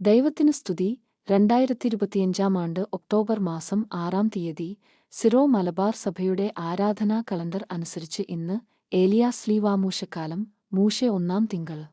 ദൈവത്തിന് സ്തുതി. രണ്ടായിരത്തി ഇരുപത്തിയഞ്ചാം ആണ്ട് ഒക്ടോബർ മാസം ആറാം തീയതി സിറോ മലബാർ സഭയുടെ ആരാധനാ കലണ്ടർ അനുസരിച്ച് ഇന്ന് ഏലിയാ ലീവാമൂശക്കാലം മൂശ ഒന്നാം തിങ്കൾ.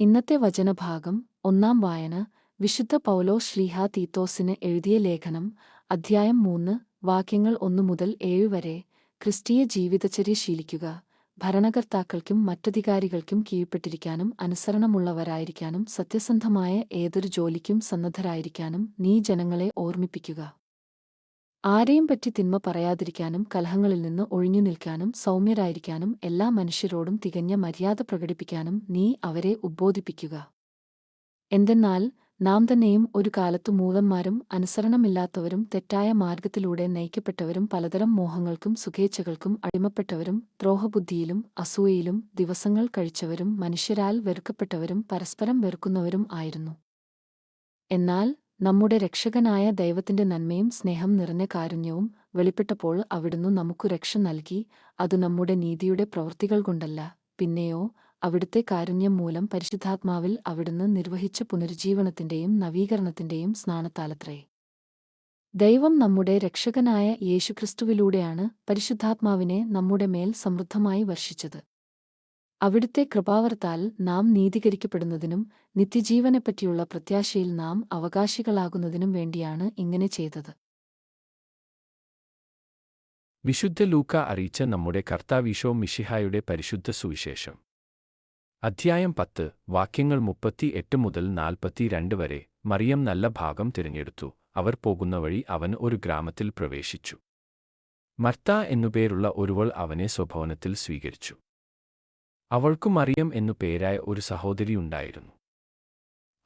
ഇന്നത്തെ വചനഭാഗം ഒന്നാം വായന വിശുദ്ധ പൗലോ ശ്ലീഹ തീത്തോസിന് എഴുതിയ ലേഖനം അധ്യായം മൂന്ന് വാക്യങ്ങൾ ഒന്നു മുതൽ ഏഴ് വരെ ക്രിസ്തീയ ജീവിതചര്യ ശീലിക്കുക. ഭരണകർത്താക്കൾക്കും മറ്റധികാരികൾക്കും കീഴ്പ്പെട്ടിരിക്കാനും അനുസരണമുള്ളവരായിരിക്കാനും സത്യസന്ധമായ ഏതൊരു ജോലിക്കും സന്നദ്ധരായിരിക്കാനും നീ ജനങ്ങളെ ഓർമ്മിപ്പിക്കുക. ആരെയും പറ്റി തിന്മ പറയാതിരിക്കാനും കലഹങ്ങളിൽ നിന്ന് ഒഴിഞ്ഞു നിൽക്കാനും സൗമ്യരായിരിക്കാനും എല്ലാ മനുഷ്യരോടും തികഞ്ഞ മര്യാദ പ്രകടിപ്പിക്കാനും നീ അവരെ ഉദ്ബോധിപ്പിക്കുക. എന്തെന്നാൽ നാം തന്നെയും ഒരു കാലത്തു മൂലന്മാരും അനുസരണമില്ലാത്തവരും തെറ്റായ മാർഗത്തിലൂടെ നയിക്കപ്പെട്ടവരും പലതരം മോഹങ്ങൾക്കും സുഖേച്ഛകൾക്കും അടിമപ്പെട്ടവരും ദ്രോഹബുദ്ധിയിലും അസൂയയിലും ദിവസങ്ങൾ കഴിച്ചവരും മനുഷ്യരാൽ വെറുക്കപ്പെട്ടവരും പരസ്പരം വെറുക്കുന്നവരും ആയിരുന്നു. എന്നാൽ നമ്മുടെ രക്ഷകനായ ദൈവത്തിന്റെ നന്മയും സ്നേഹം നിറഞ്ഞ കാരുണ്യവും വെളിപ്പെട്ടപ്പോൾ അവിടുന്ന് നമുക്കു രക്ഷ നൽകി അത് നമ്മുടെ നീതിയുടെ പ്രവൃത്തികൾ കൊണ്ടല്ല പിന്നെയോ അവിടുത്തെ കാരുണ്യം മൂലം പരിശുദ്ധാത്മാവിൽ അവിടുന്ന് നിർവഹിച്ച പുനരുജ്ജീവനത്തിന്റെയും നവീകരണത്തിന്റെയും സ്നാനത്താലത്രേ. ദൈവം നമ്മുടെ രക്ഷകനായ യേശുക്രിസ്തുവിലൂടെയാണ് പരിശുദ്ധാത്മാവിനെ നമ്മുടെ മേൽ സമൃദ്ധമായി വർഷിച്ചത്. അവിടുത്തെ കൃപാവർത്താൽ നാം നീതീകരിക്കപ്പെടുന്നതിനും നിത്യജീവനെപ്പറ്റിയുള്ള പ്രത്യാശയിൽ നാം അവകാശികളാകുന്നതിനും വേണ്ടിയാണ് ഇങ്ങനെ ചെയ്തത്. വിശുദ്ധ ലൂക്ക അറിയിച്ച നമ്മുടെ കർത്താവീശോ മിഷിഹായുടെ പരിശുദ്ധ സുവിശേഷം. അധ്യായം പത്ത് വാക്യങ്ങൾ മുപ്പത്തി എട്ട് മുതൽ നാൽപ്പത്തിരണ്ട് വരെ മറിയം നല്ല ഭാഗം തിരഞ്ഞെടുത്തു. അവർ പോകുന്ന വഴി അവൻ ഒരു ഗ്രാമത്തിൽ പ്രവേശിച്ചു. മർത്ത എന്നുപേരുള്ള ഒരുവൾ അവനെ സ്വഭവനത്തിൽ സ്വീകരിച്ചു. അവൾക്കു മറിയം എന്നു പേരായ ഒരു സഹോദരിയുണ്ടായിരുന്നു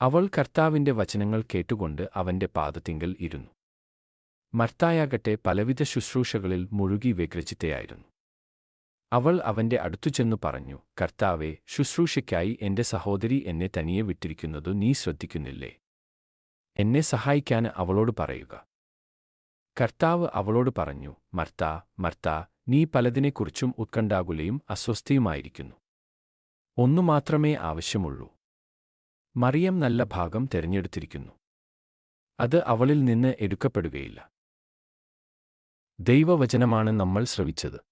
അവൾ കർത്താവിന്റെ വചനങ്ങൾ കേട്ടുകൊണ്ട് അവന്റെ പാദത്തിങ്കൽ ഇരുന്നു. മർത്തായാകട്ടെ പലവിധ ശുശ്രൂഷകളിൽ മുഴുകി വ്യഗ്രചിത്തയായിരുന്നു അവൾ അവന്റെ അടുത്തുചെന്നു പറഞ്ഞു കർത്താവെ ശുശ്രൂഷയ്ക്കായി എന്റെ സഹോദരി എന്നെ തനിയെ വിട്ടിരിക്കുന്നതു നീ ശ്രദ്ധിക്കുന്നില്ലേ? എന്നെ സഹായിക്കാൻ അവളോട് പറയുക. കർത്താവ് അവളോട് പറഞ്ഞു മർത്ത മർത്ത നീ പലതിനെക്കുറിച്ചും ഉത്കണ്ഠാകുലയും അസ്വസ്ഥയുമായിരിക്കുന്നു. ഒന്നു മാത്രമേ ആവശ്യമുള്ളൂ. മറിയം നല്ല ഭാഗം തിരഞ്ഞെടുത്തിരിക്കുന്നു. അത് അവളിൽ നിന്ന് എടുക്കപ്പെടുകയില്ല. ദൈവവചനമാണ് നമ്മൾ ശ്രവിച്ചത്.